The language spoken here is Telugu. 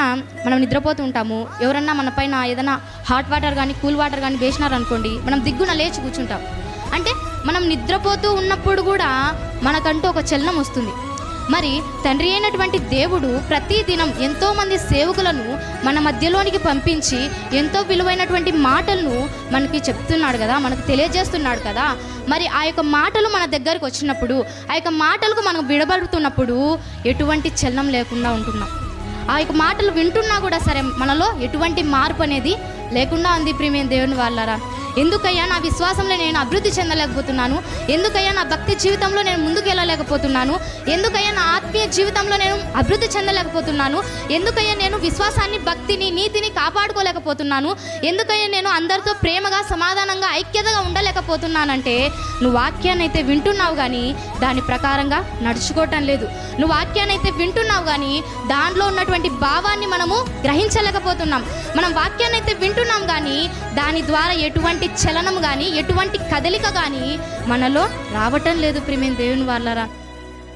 ఎప్పుడన్నా మనం నిద్రపోతూ ఉంటాము ఎవరన్నా మన పైన ఏదైనా హాట్ వాటర్ కానీ కూల్ వాటర్ కానీ వేసినారనుకోండి మనం దిగ్గున లేచి కూర్చుంటాం. అంటే మనం నిద్రపోతూ ఉన్నప్పుడు కూడా మనకంటూ ఒక చలనం వస్తుంది. మరి తండ్రి అయినటువంటి దేవుడు ప్రతి దినం సేవకులను మన మధ్యలోనికి పంపించి ఎంతో విలువైనటువంటి మాటలను మనకి చెప్తున్నాడు కదా మనకు తెలియజేస్తున్నాడు కదా. మరి ఆ యొక్క మాటలు మన దగ్గరకు వచ్చినప్పుడు ఆ యొక్క మాటలకు మనం విడబడుతున్నప్పుడు ఎటువంటి చలనం లేకుండా ఉంటున్నాం. ఆ యొక్క మాటలు వింటున్నా కూడా సరే మనలో ఎటువంటి మార్పు అనేది లేకుండా ఉంది ప్రియమైన దేవుని వాళ్ళరా. ఎందుకయ్యా నా విశ్వాసంలో నేను అభివృద్ధి చెందలేకపోతున్నాను? ఎందుకయ్యా నా భక్తి జీవితంలో నేను ముందుకు వెళ్ళలేకపోతున్నాను? ఎందుకయ్యా నా ఆత్మీయ జీవితంలో నేను అభివృద్ధి చెందలేకపోతున్నాను? ఎందుకయ్యా నేను విశ్వాసాన్ని భక్తిని నీతిని కాపాడుకోలేకపోతున్నాను? ఎందుకయ్యా నేను అందరితో ప్రేమగా సమాధానంగా ఐక్యతగా ఉండలేకపోతున్నానంటే నువ్వు వాక్యాన్ని అయితే వింటున్నావు కానీ దాని ప్రకారంగా నడుచుకోవటం లేదు. నువ్వు వాక్యాన్ని అయితే వింటున్నావు కానీ దాంట్లో ఉన్నటువంటి భావాన్ని మనము గ్రహించలేకపోతున్నాం. మనం వాక్యాన్ని అయితే వింటున్నాం కానీ దాని ద్వారా ఎటువంటి చలనం కానీ ఎటువంటి కదలిక కానీ మనలో రావటం లేదు ప్రిమేం దేవుని వాళ్ళరా